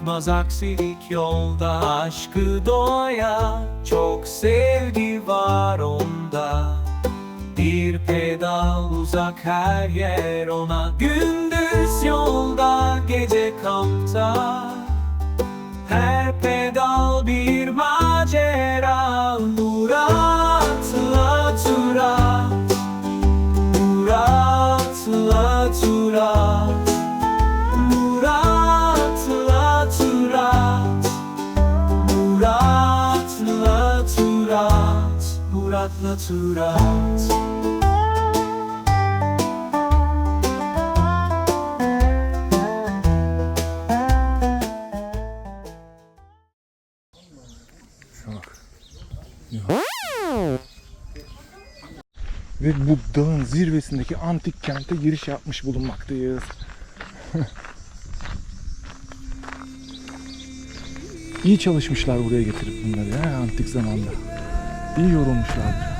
bırakmaz aksilik yolda Aşkı doya Çok sevgi var onda. Bir pedal uzak her yer ona Gündüz yolda Gece kampta. Her pedal bir Murat'la Turat Ve bu dağın zirvesindeki antik kente giriş yapmış bulunmaktayız. İyi çalışmışlar buraya getirip bunları ya antik zamanda. İyi yorulmuşlardır.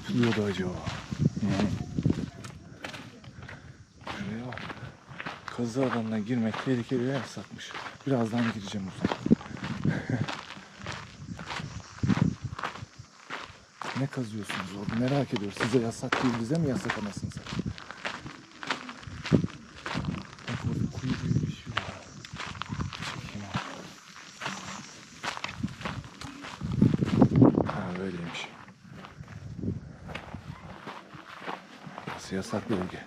Yapılıyordu acaba? Yani şuraya bak. Kazı alanına girmek tehlikeli ve yasakmış. Birazdan gireceğim o zaman. Ne kazıyorsunuz orada merak ediyorum. Size yasak değil bize mi yasak anasını satayım? Bak orada kuyu gibi bir şey var. Çekeyim abi. Ha böyleymiş. Burası yasak bölge.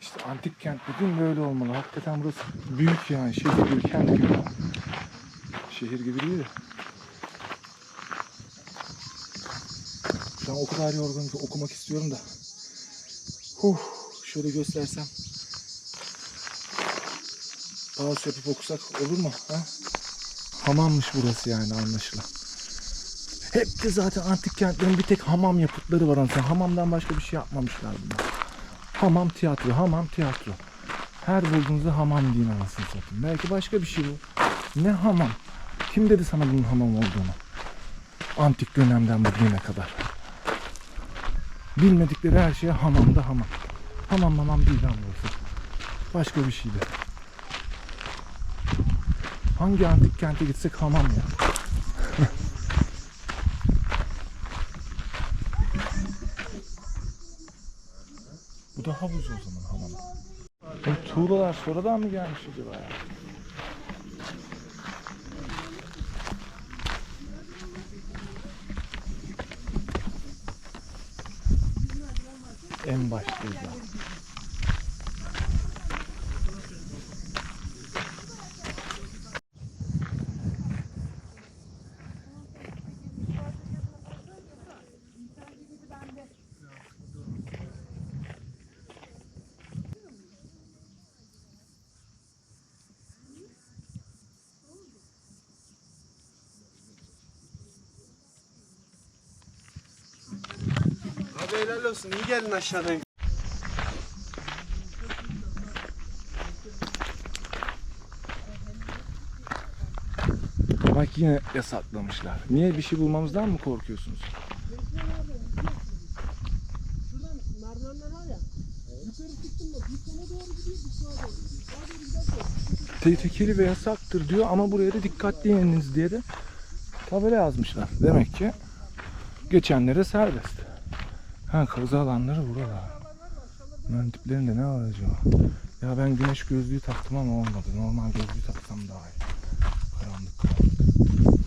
İşte antik kent dediğim böyle olmalı. Hakikaten burası büyük yani. Şehir gibi, kent gibi. Şehir gibi değil de. Şu o kadar yorgunum okumak istiyorum da. Huh, şöyle göstersem. Pause yapıp okusak olur mu? Ha? Hamammış burası yani anlaşılan. Hep de zaten antik kentlerin bir tek hamam yapıtları var. Aslında. Hamamdan başka bir şey yapmamışlar bunlar. Hamam tiyatro, hamam tiyatro. Her bulduğunuzda hamam deyin anasını satayım. Belki başka bir şey bu. Ne hamam? Kim dedi sana bunun hamam olduğunu? Antik dönemden bugüne kadar. Bilmedikleri her şeye hamam da hamam. Hamam hamam değil lan burası. Başka bir şeydi. Hangi antik kente gitsek hamam ya. Havuz o zaman hamam. Bu tuğlalar sonradan mı gelmiş acaba ya? En baştayız olsun. İyi geldin aşağıdan. Bak yine yasaklamışlar. Niye bir şey bulmamızdan mı korkuyorsunuz? Tehlikeli ve yasaktır diyor ama buraya da dikkatli ininiz diye de tabela yazmışlar. Demek ki geçenlere serbest. Ha kazı alanları buralar. Bunların diplerinde ne var acaba? Ya ben güneş gözlüğü taktım ama olmadı. Normal gözlüğü taksam daha iyi. Karanlık karanlık.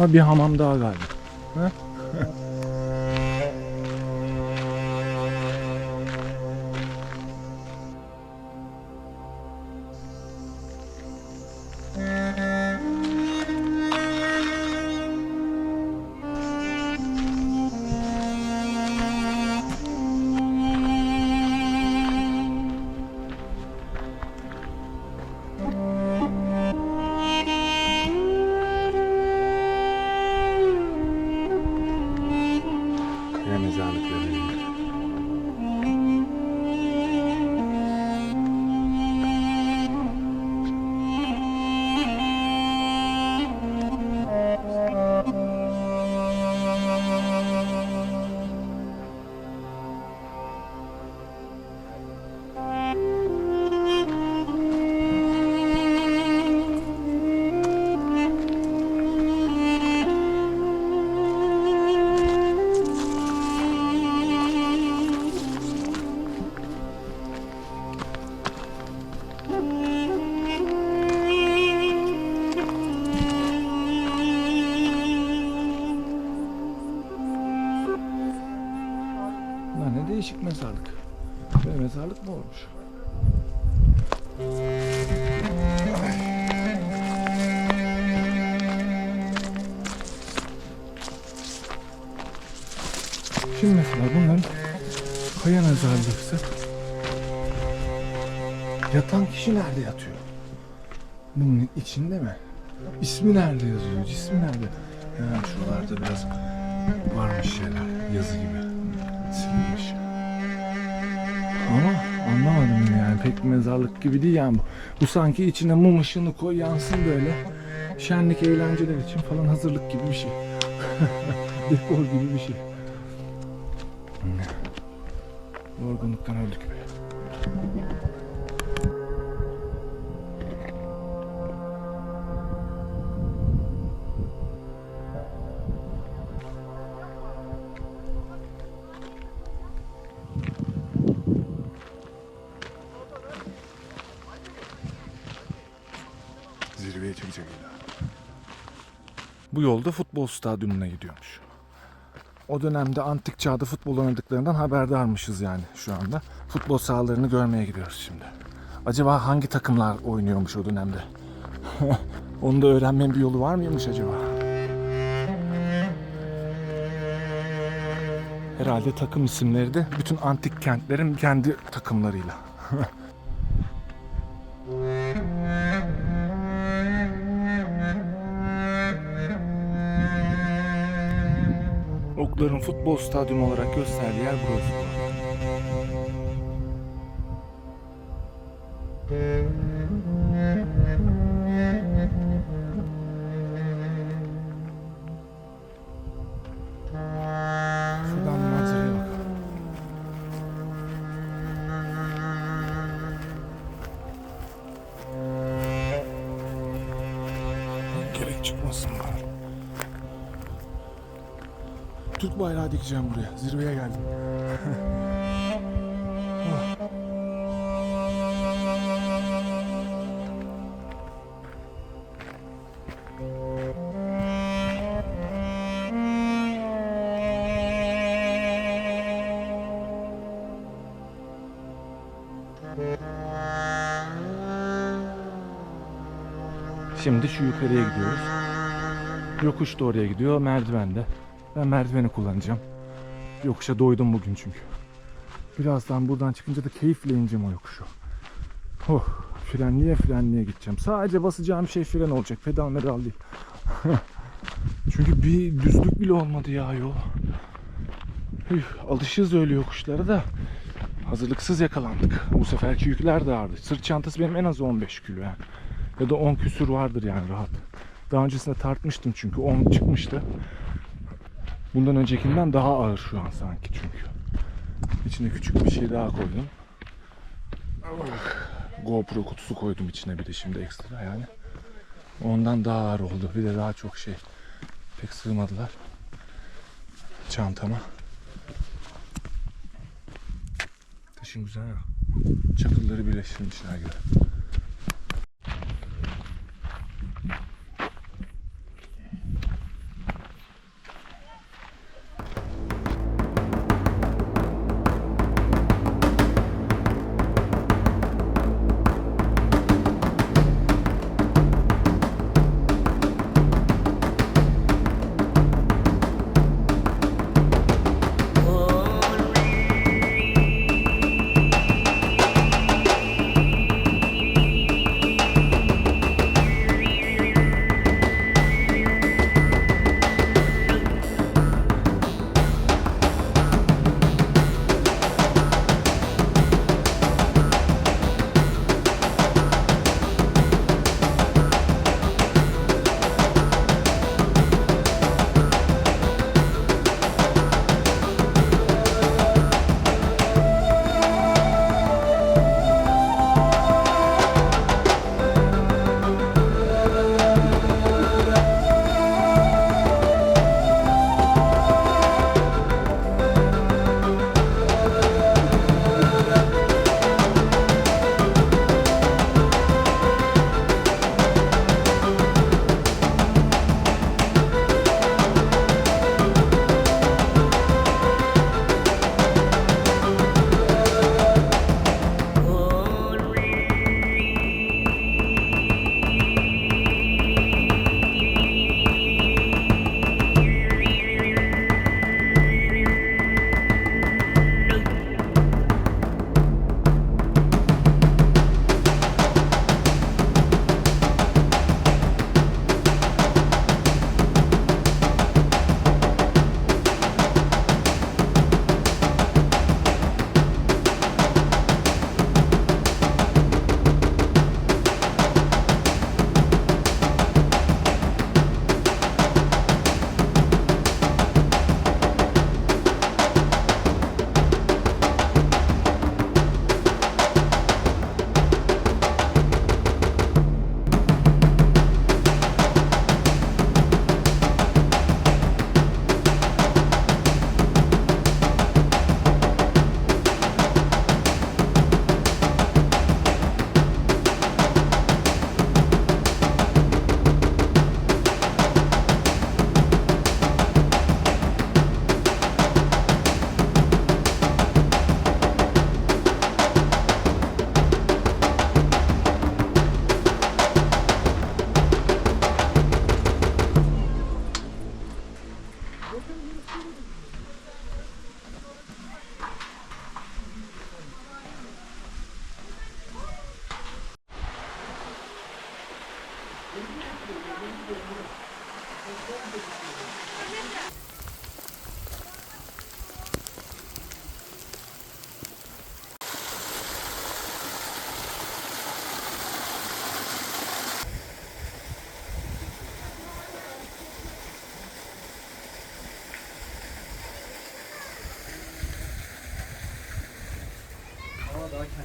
Ha bir hamam daha galiba. Şimdi mesela bunların kaya mezarlıksı. Yatan kişi nerede yatıyor? Bunun içinde mi? İsmi nerede yazıyor? Cismi nerede? Ha, şuralarda biraz varmış şeyler. Yazı gibi. Silinmiş. Ama anlamadım yani. Pek mezarlık gibi değil yani bu. Bu sanki içine mum ışığını koy yansın böyle. Şenlik eğlenceler için falan hazırlık gibi bir şey. Dekor gibi bir şey. Yorgunluktan öldük be. Zirveye çıkacak illa. Bu yolda futbol stadyumuna gidiyormuş. O dönemde antik çağda futbol oynadıklarından haberdarmışız yani şu anda. Futbol sahalarını görmeye gidiyoruz şimdi. Acaba hangi takımlar oynuyormuş o dönemde? Onu da öğrenmenin bir yolu var mıymış acaba? Herhalde takım isimleri de bütün antik kentlerin kendi takımlarıyla. çocukların futbol stadyumu olarak gösterdiği yer burası. Türk bayrağı dikeceğim buraya. Zirveye geldim. Şimdi şu yukarıya gidiyoruz. Yokuş da oraya gidiyor, merdiven de. Ben merdiveni kullanacağım. Yokuşa doydum bugün çünkü. Birazdan buradan çıkınca da keyifle ineceğim o yokuşu. Oh, frenliye frenliye gideceğim. Sadece basacağım şey fren olacak. Pedal medal değil. çünkü bir düzlük bile olmadı ya yol. Üf, alışığız öyle yokuşlara da. Hazırlıksız yakalandık. Bu seferki yükler de ağırdı. Sırt çantası benim en az 15 kilo yani. Ya da 10 küsür vardır yani rahat. Daha öncesinde tartmıştım çünkü 10 çıkmıştı. Bundan öncekinden daha ağır şu an sanki çünkü. İçine küçük bir şey daha koydum. GoPro kutusu koydum içine bir de şimdi ekstra yani. Ondan daha ağır oldu. Bir de daha çok şey. Pek sığmadılar. Çantama. Taşın güzel ya. Çakılları birleştirmişler gibi.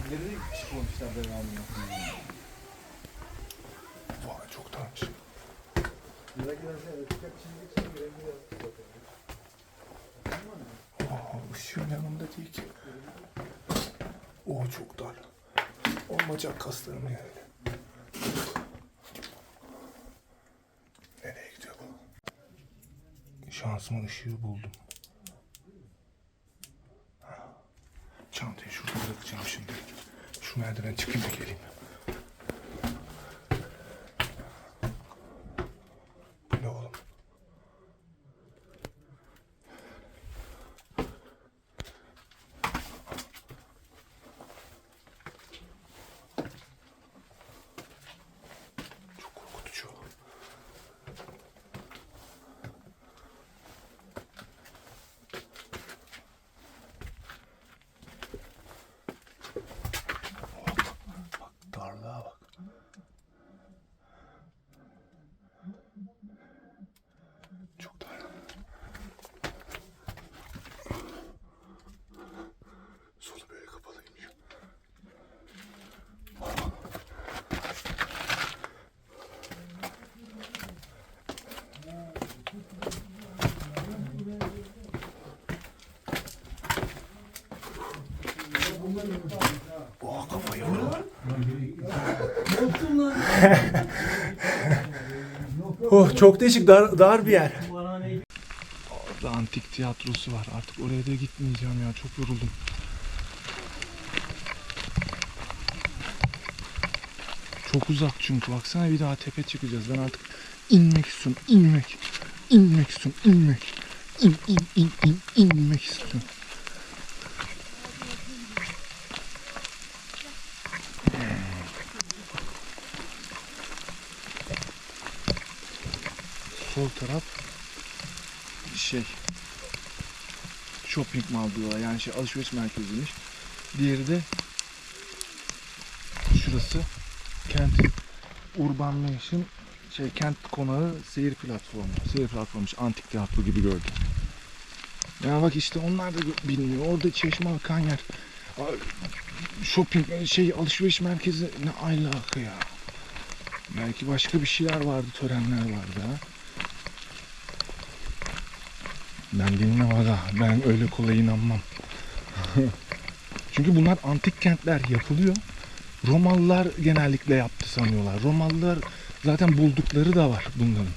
Kendileri de devamlı. Vay çok elektrikler içindeki şey girebiliyor. Aa, ışığın yanında değil ki. O çok dar. O bacak kaslarım yani. Nereye gidiyor bu? Şansımın ışığı buldum. Şu merdiven çıkayım da geleyim. Bu ne oğlum? Çok korkutucu. Bak, bak darlığa bak. Çok dar. Solu böyle kapalıymış. Oha kafayı vurdu. oh çok değişik dar, dar bir yer. Orada antik tiyatrosu var. Artık oraya da gitmeyeceğim ya. Çok yoruldum. Çok uzak çünkü. Baksana bir daha tepe çıkacağız. Ben artık inmek istiyorum. inmek. İnmek istiyorum. inmek. İn, in, in, in, inmek istiyorum. Sol taraf şey shopping mall diyorlar. Yani şey alışveriş merkeziymiş. Diğeri de şurası kent urbanlaşın şey kent konağı seyir platformu. Seyir platformu antik tiyatro gibi gördüm. Ya bak işte onlar da bilmiyor. Orada çeşme akan yer. Shopping şey alışveriş merkezi ne alaka ya. Belki başka bir şeyler vardı, törenler vardı ha. Ben bilmem aga. Ben öyle kolay inanmam. Çünkü bunlar antik kentler yapılıyor. Romalılar genellikle yaptı sanıyorlar. Romalılar zaten buldukları da var bunların.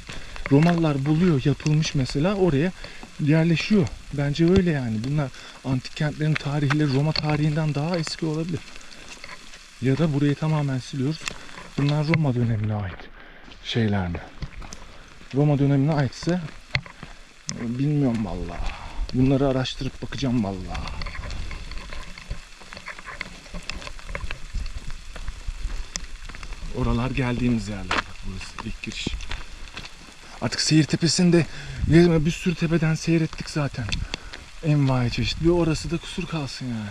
Romalılar buluyor yapılmış mesela oraya yerleşiyor. Bence öyle yani. Bunlar antik kentlerin tarihleri Roma tarihinden daha eski olabilir. Ya da burayı tamamen siliyoruz. Bunlar Roma dönemine ait şeyler mi? Roma dönemine aitse Bilmiyorum vallahi. Bunları araştırıp bakacağım vallahi. Oralar geldiğimiz yerler. Bak burası ilk giriş. Artık seyir tepesinde bir sürü tepeden seyrettik zaten. Envai çeşit. Bir orası da kusur kalsın yani.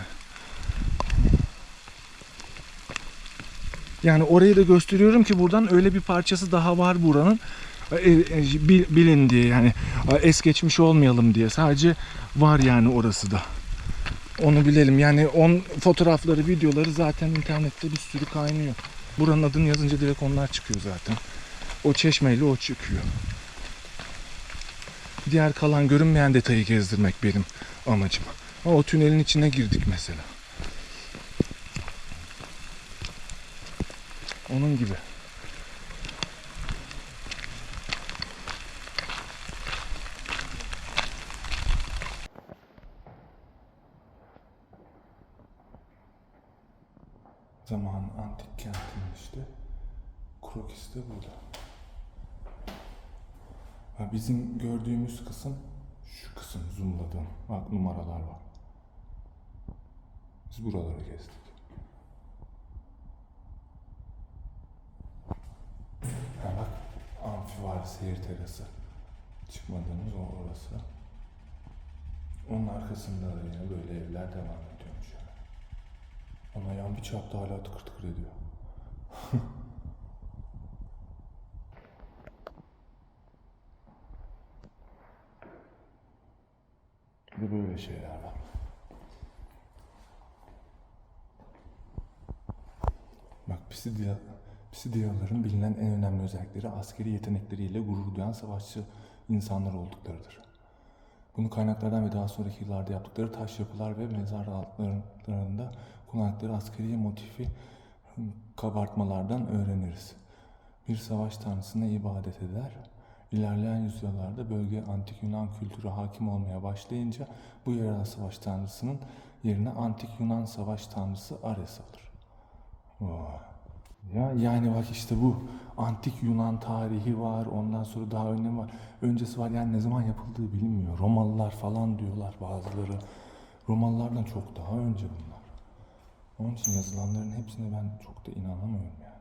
Yani orayı da gösteriyorum ki buradan öyle bir parçası daha var buranın. E, e, bil- bilin diye yani es geçmiş olmayalım diye. Sadece var yani orası da. Onu bilelim. Yani on fotoğrafları videoları zaten internette bir sürü kaynıyor. Buranın adını yazınca direkt onlar çıkıyor zaten. O çeşmeyle o çıkıyor. Diğer kalan görünmeyen detayı gezdirmek benim amacım. Ama o tünelin içine girdik mesela. Onun gibi Zamanın antik kentinin işte krokisi de burada. Ha, bizim gördüğümüz kısım şu kısım zoomladığım. Bak numaralar var. Biz buraları gezdik. Ha bak amfi var seyir terası. Çıkmadığımız o orası. Onun arkasında da yine böyle evler devam ediyormuş yani. Ona yan bir çarptı hala tıkır tıkır ediyor. Bir böyle şeyler var. Pisidia, Pisidiyaların bilinen en önemli özellikleri askeri yetenekleriyle gurur duyan savaşçı insanlar olduklarıdır. Bunu kaynaklardan ve daha sonraki yıllarda yaptıkları taş yapılar ve mezar altlarında kullandıkları askeri motifi kabartmalardan öğreniriz. Bir savaş tanrısına ibadet eder. İlerleyen yüzyıllarda bölge antik Yunan kültürü hakim olmaya başlayınca bu yerel savaş tanrısının yerine antik Yunan savaş tanrısı Ares alır. Vay. Ya yani bak işte bu antik Yunan tarihi var, ondan sonra daha önemi var. Öncesi var yani ne zaman yapıldığı bilinmiyor. Romalılar falan diyorlar bazıları. Romalılardan çok daha önce bunlar. Onun için yazılanların hepsine ben çok da inanamıyorum yani.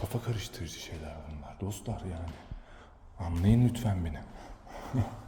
Kafa karıştırıcı şeyler bunlar dostlar yani. Anlayın lütfen beni.